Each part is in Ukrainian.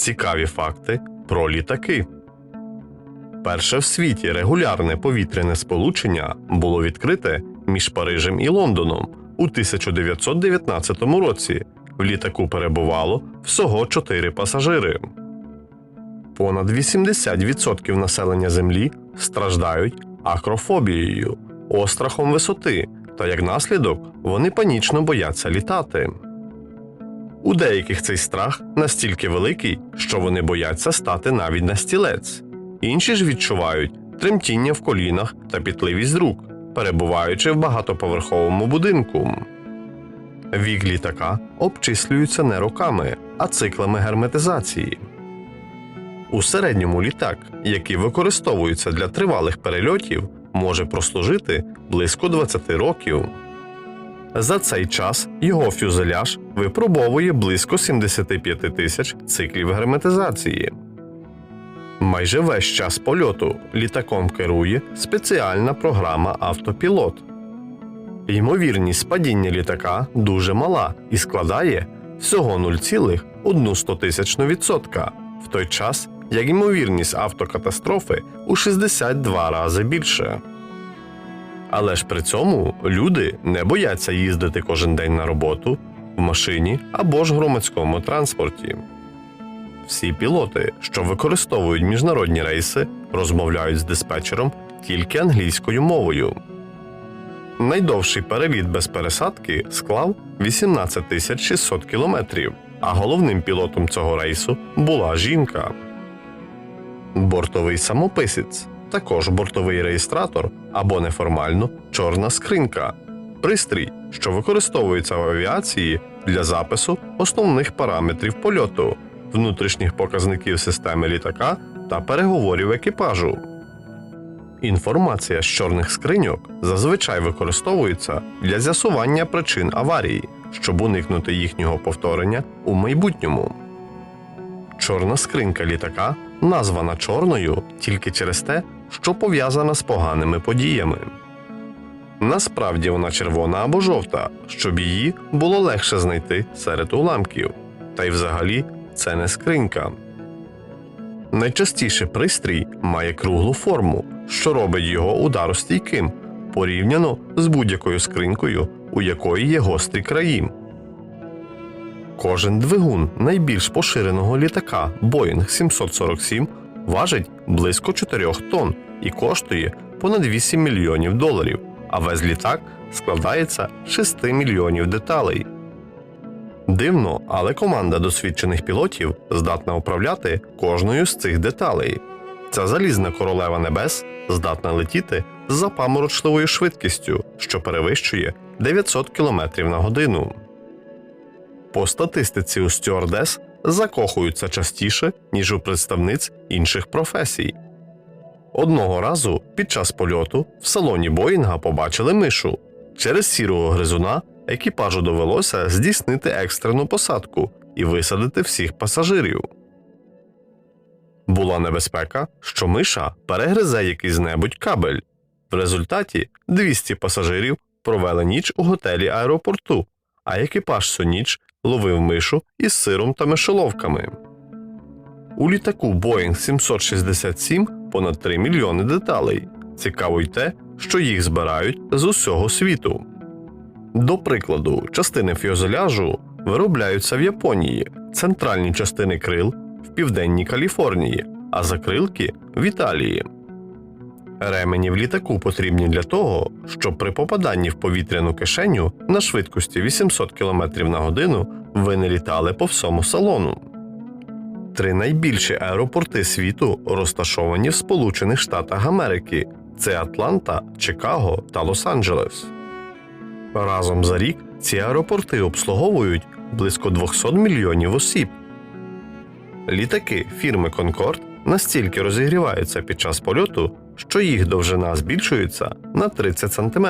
Цікаві факти про літаки. Перше в світі регулярне повітряне сполучення було відкрите між Парижем і Лондоном у 1919 році. В літаку перебувало всього 4 пасажири. Понад 80% населення Землі страждають акрофобією, острахом висоти, та як наслідок вони панічно бояться літати. У деяких цей страх настільки великий, що вони бояться стати навіть на стілець. Інші ж відчувають тремтіння в колінах та пітливість рук, перебуваючи в багатоповерховому будинку. Вік літака обчислюється не роками, а циклами герметизації. У середньому літак, який використовується для тривалих перельотів, може прослужити близько 20 років. За цей час його фюзеляж випробовує близько 75 тисяч циклів герметизації. Майже весь час польоту літаком керує спеціальна програма автопілот. Ймовірність падіння літака дуже мала і складає всього 0,1%, в той час як ймовірність автокатастрофи у 62 рази більше. Але ж при цьому люди не бояться їздити кожен день на роботу в машині або ж громадському транспорті. Всі пілоти, що використовують міжнародні рейси, розмовляють з диспетчером тільки англійською мовою. Найдовший переліт без пересадки склав 18 тисяч 600 кілометрів, а головним пілотом цього рейсу була жінка. Бортовий самописець також бортовий реєстратор або неформально чорна скринька, пристрій, що використовується в авіації для запису основних параметрів польоту, внутрішніх показників системи літака та переговорів екіпажу. Інформація з чорних скриньок зазвичай використовується для з'ясування причин аварії, щоб уникнути їхнього повторення у майбутньому. Чорна скринька літака названа чорною тільки через те, що пов'язана з поганими подіями. Насправді вона червона або жовта, щоб її було легше знайти серед уламків. Та й взагалі це не скринька. Найчастіше пристрій має круглу форму, що робить його ударостійким порівняно з будь-якою скринькою, у якої є гострі краї. Кожен двигун найбільш поширеного літака Boeing 747 важить близько 4 тонн і коштує понад 8 мільйонів доларів, а весь літак складається з 6 мільйонів деталей. Дивно, але команда досвідчених пілотів здатна управляти кожною з цих деталей. Ця залізна королева небес здатна летіти з запаморочливою швидкістю, що перевищує 900 км на годину. По статистиці у стюардес закохуються частіше, ніж у представниць інших професій. Одного разу під час польоту в салоні Боїнга побачили мишу. Через сірого гризуна екіпажу довелося здійснити екстрену посадку і висадити всіх пасажирів. Була небезпека, що миша перегризе якийсь-небудь кабель. В результаті 200 пасажирів провели ніч у готелі аеропорту, а екіпаж всю ніч ловив мишу із сиром та мишоловками. У літаку Boeing 767 понад 3 мільйони деталей. Цікаво й те, що їх збирають з усього світу. До прикладу, частини фюзеляжу виробляються в Японії, центральні частини крил в південній Каліфорнії, а закрилки в Італії. Ремені в літаку потрібні для того, щоб при попаданні в повітряну кишеню на швидкості 800 км на годину ви не літали по всьому салону. Три найбільші аеропорти світу розташовані в Сполучених Штатах Америки: це Атланта, Чикаго та Лос-Анджелес. Разом за рік ці аеропорти обслуговують близько 200 мільйонів осіб. Літаки фірми Concorde настільки розігріваються під час польоту, що їх довжина збільшується на 30 см.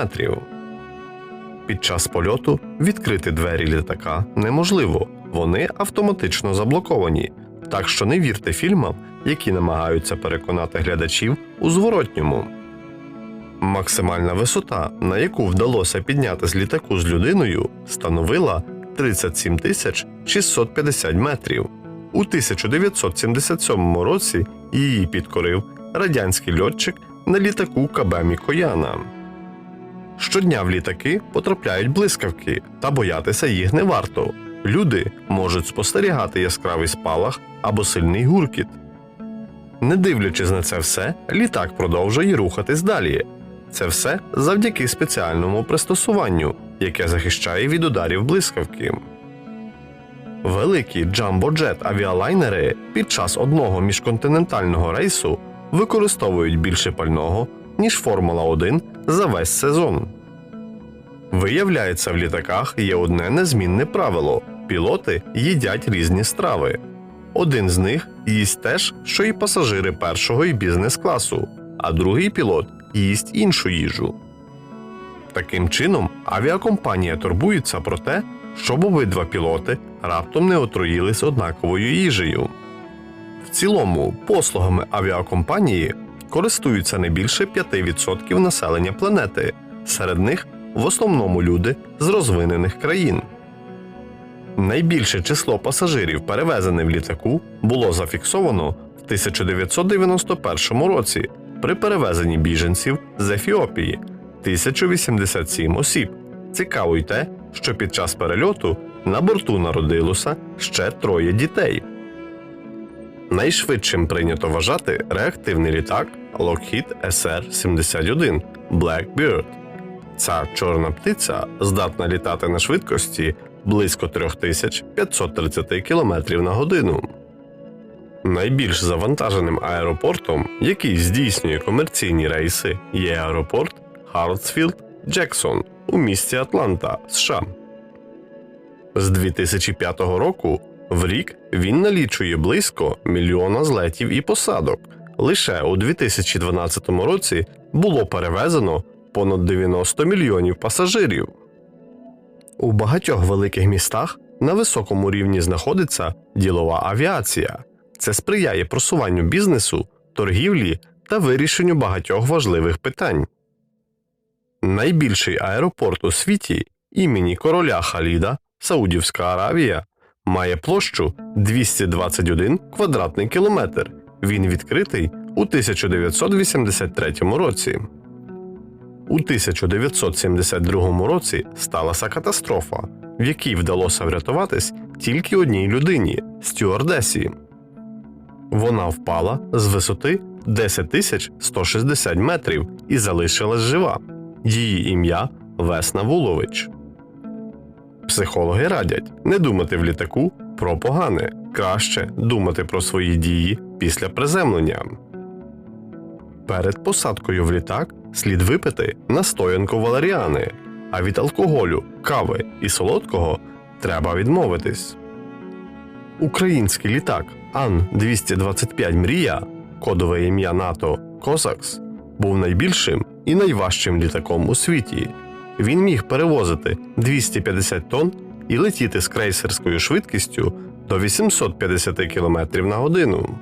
Під час польоту відкрити двері літака неможливо, вони автоматично заблоковані. Так що не вірте фільмам, які намагаються переконати глядачів у зворотньому. Максимальна висота, на яку вдалося підняти з літаку з людиною, становила 37 тисяч 650 метрів. У 1977 році її підкорив радянський льотчик на літаку КБ Мікояна. Щодня в літаки потрапляють блискавки, та боятися їх не варто. Люди можуть спостерігати яскравий спалах або сильний гуркіт. Не дивлячись на це все, літак продовжує рухатись далі. Це все завдяки спеціальному пристосуванню, яке захищає від ударів блискавки. Великі джамбоджет авіалайнери під час одного міжконтинентального рейсу використовують більше пального, ніж Формула 1 за весь сезон. Виявляється, в літаках є одне незмінне правило: пілоти їдять різні страви. Один з них їсть теж, що і пасажири першого і бізнес-класу, а другий пілот їсть іншу їжу. Таким чином, авіакомпанія турбується про те, щоб обидва пілоти раптом не отруїлись однаковою їжею. Цілому, послугами авіакомпанії користуються не більше 5% населення планети, серед них в основному люди з розвинених країн. Найбільше число пасажирів, перевезених в літаку, було зафіксовано в 1991 році при перевезенні біженців з Ефіопії 1087 осіб. Цікаво й те, що під час перельоту на борту народилося ще троє дітей. Найшвидшим прийнято вважати реактивний літак Lockheed SR-71 Blackbird. Ця чорна птиця здатна літати на швидкості близько 3530 км на годину. Найбільш завантаженим аеропортом, який здійснює комерційні рейси, є аеропорт Хартсфілд Джексон у місті Атланта, США. З 2005 року в рік він налічує близько мільйона злетів і посадок. Лише у 2012 році було перевезено понад 90 мільйонів пасажирів. У багатьох великих містах на високому рівні знаходиться ділова авіація. Це сприяє просуванню бізнесу, торгівлі та вирішенню багатьох важливих питань. Найбільший аеропорт у світі імені короля Халіда, Саудівська Аравія, має площу 221 квадратний кілометр. Він відкритий у 1983 році. У 1972 році сталася катастрофа, в якій вдалося врятуватись тільки одній людині стюардесі. Вона впала з висоти 10 160 метрів і залишилась жива. Її ім'я Весна Вулович. Психологи радять не думати в літаку про погане, краще думати про свої дії після приземлення. Перед посадкою в літак слід випити настоянку валеріани, а від алкоголю, кави і солодкого треба відмовитись. Український літак Ан-225 Мрія, кодове ім'я НАТО Козакс, був найбільшим і найважчим літаком у світі. Він міг перевозити 250 тонн і летіти з крейсерською швидкістю до 850 км на годину.